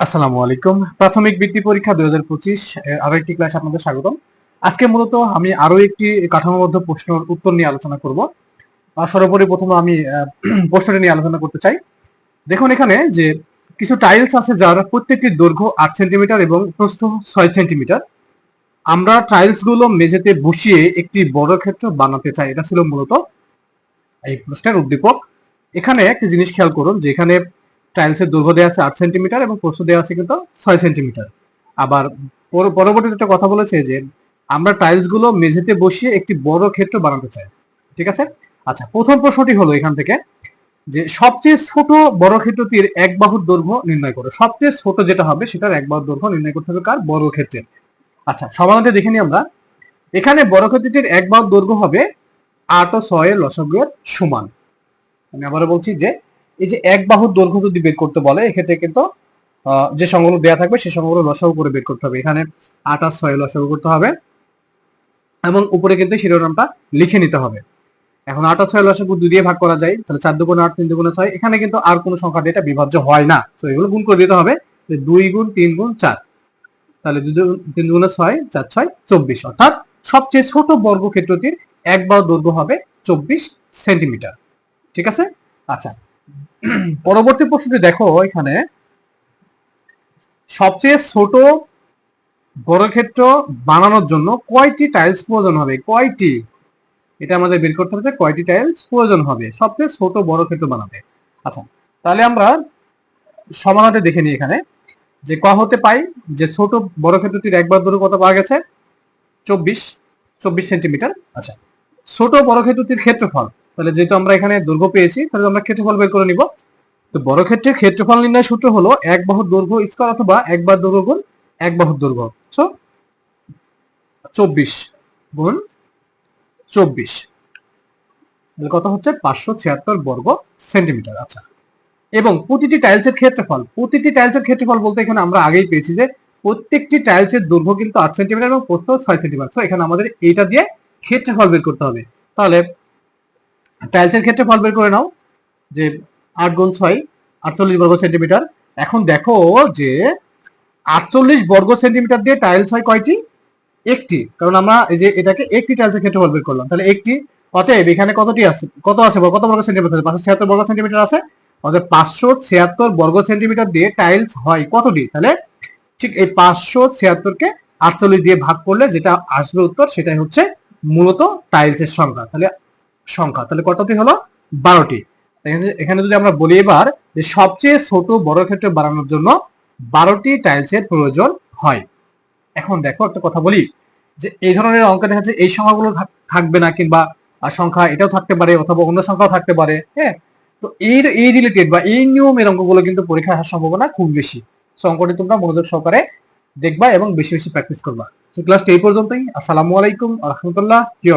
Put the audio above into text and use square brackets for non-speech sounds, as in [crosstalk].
আসসালামু আলাইকুম। প্রাথমিক বৃত্তি পরীক্ষা দুই হাজার পঁচিশ আরও একটি ক্লাস আপনাদের স্বাগতম। আজকে মূলত আমি আরও একটি কাঠামোবদ্ধ প্রশ্নের উত্তর নিয়ে আলোচনা করব। সর্বোপরি প্রথমে আমি [clears throat] প্রশ্নটি নিয়ে আলোচনা করতে চাই। দেখুন এখানে যে কিছু টাইলস আছে যার প্রত্যেকটি দৈর্ঘ্য আট সেন্টিমিটার এবং প্রস্থ ছয় সেন্টিমিটার আমরা টাইলসগুলো মেঝেতে বসিয়ে একটি বড় ক্ষেত্র বানাতে চাই। এটা ছিল মূলত এই প্রশ্নের উদ্দীপক। এখানে একটি জিনিস খেয়াল করুন যে এখানে টাইলসের দৈর্ঘ্য দেওয়া আছে আট সেন্টিমিটার এবং প্রস্থ দেওয়া আছে কিন্তু ছয় সেন্টিমিটার আবার পর- পরবর্তীতে একটা কথা বলেছে যে, আমরা টাইলসগুলো মেঝেতে বসিয়ে একটি বড় ক্ষেত্র বানাতে চাই। ঠিক আছে? আচ্ছা প্রথম প্রশ্নটি হলো এখান থেকে যে, সবচেয়ে ছোট বড় ক্ষেত্রটির এক বাহুর দৈর্ঘ্য নির্ণয় করো। সবচেয়ে ছোট যেটা হবে সেটার এক বাহুর দৈর্ঘ্য নির্ণয় করতে হবে কার? বড় ক্ষেত্রে আচ্ছা সমাধানটা দেখে নিই আমরা। এখানে বড় ক্ষেত্রটির এক বাহুর দৈর্ঘ্য হবে আট ও ছয়ের লসগের সমান। আমি আবারও বলছি যে এই যে এক বাহুর দৈর্ঘ্য যদি বের করতে বলে, এক্ষেত্রে কিন্তু যে সংখ্যাগুলো দেওয়া থাকবে, সেই সংখ্যাগুলো লসাগু করে বের করতে হবে। এখানে আর ছয় লসাগু করতে হবে এবং উপরে কিন্তু শিরোনামটা লিখে নিতে হবে। এখন আর ছয় লসাগু দুই দিয়ে ভাগ করা যায়, তাহলে চার দুগুণ আট, তিন দুগুণ ছয়, এখানে কিন্তু আর কোনো সংখ্যা দিয়ে এটা বিভাজ্য হয় না। তো এগুলো গুণ করে দিতে হবে দুই গুণ তিন গুণ চার। তাহলে তিন দুগুণে ছয়, চার ছয়, চব্বিশ। অর্থাৎ সবচেয়ে ছোট বর্গক্ষেত্রটির এক বাহু দৈর্ঘ্য হবে চব্বিশ সেন্টিমিটার। ঠিক আছে? আচ্ছা। পরবর্তী প্রশ্নটি দেখো এখানে। সবচেয়ে ছোট বর্গক্ষেত্র বানানোর জন্য কয়টি টাইলস প্রয়োজন হবে? কয়টি? এটা আমাদের বের করতে হবে কয়টি টাইলস প্রয়োজন হবে। সবচেয়ে ছোট বর্গক্ষেত্র বানাতে। আচ্ছা তাহলে আমরা সমাধানটা দেখে নিই এখানে। যে ক হতে পাই, যে ছোট বর্গক্ষেত্রটির একবার দূরে কত পাওয়া গেছে? চব্বিশ চব্বিশ সেন্টিমিটার। আচ্ছা ছোট বর্গক্ষেত্রটির ক্ষেত্রফল তাহলে যেহেতু আমরা এখানে দৈর্ঘ্য পেয়েছি, তাহলে আমরা ক্ষেত্রফল বের করে নিব। তো বড় ক্ষেত্রের ক্ষেত্রফল নির্ণয় সূত্র হলো এক বাহুর দৈর্ঘ্য স্কয়ার অথবা এক বার দৈর্ঘ্য গুণ এক বাহুর দৈর্ঘ্য। সো চব্বিশ গুণ চব্বিশ। তাহলে কত হচ্ছে? পাঁচশো ছিয়াত্তর বর্গ সেন্টিমিটার। আচ্ছা। এবং প্রতিটি টাইলসের ক্ষেত্রফল, প্রতিটি টাইলসের ক্ষেত্রফল বলতে এখানে আমরা আগেই পেয়েছি যে প্রত্যেকটি টাইলসের দৈর্ঘ্য কিন্তু আট সেন্টিমিটার এবং প্রস্থ ছয় সেন্টিমিটার। তো এখানে আমাদের এইটা দিয়ে ক্ষেত্রফল বের করতে হবে। তাহলে টাইলসের ক্ষেত্রফল বের করে নাও, যে আট গুণ ছয়, আটচল্লিশ বর্গ সেন্টিমিটার। এখন দেখো যে আটচল্লিশ বর্গ সেন্টিমিটার দিয়ে টাইলস হয় কয়টি? একটি। কারণ আমরা এই যে এটাকে একটি টাইলসের ক্ষেত্রফল বের করলাম। তাহলে একটি, অতএব এখানে কতটি আছে? কত আছে কত বর্গ সেন্টিমিটার? আছে পাঁচশো ছিয়াত্তর বর্গ সেন্টিমিটার আছে। অতএব পাঁচশো ছিয়াত্তর বর্গ সেন্টিমিটার দিয়ে টাইলস হয় কতটি? তাহলে ঠিক এই পাঁচশো ছিয়াত্তরকে আটচল্লিশ দিয়ে ভাগ করলে যেটা আসবে উত্তর সেটাই হচ্ছে মূলত টাইলসের সংখ্যা। তাহলে সংখ্যা। তাহলে কতটি হলো? বারোটি। এখানে- যদি আমরা বলি এবার যে সবচেয়ে ছোট বড় ক্ষেত্র বাড়ানোর জন্য বারোটি টাইলসের প্রয়োজন হয়। এখন দেখো একটা কথা বলি, যে এই ধরনের অঙ্ক দেখা যাচ্ছে এই সংখ্যাগুলো থাকবে না কিংবা সংখ্যা এটাও থাকতে পারে অথবা অন্য সংখ্যাও থাকতে পারে হ্যাঁ? তো এই এই রিলেটেড বা এই নিয়মের অঙ্কগুলো কিন্তু পরীক্ষায় আসার সম্ভাবনা খুব বেশি। সো অঙ্কটি তোমরা মনোযোগ সহকারে দেখবা এবং বেশি বেশি প্র্যাকটিস করবা। তো ক্লাসটা এই পর্যন্তই। আসসালামু আলাইকুম রহমতুল্লাহ, কি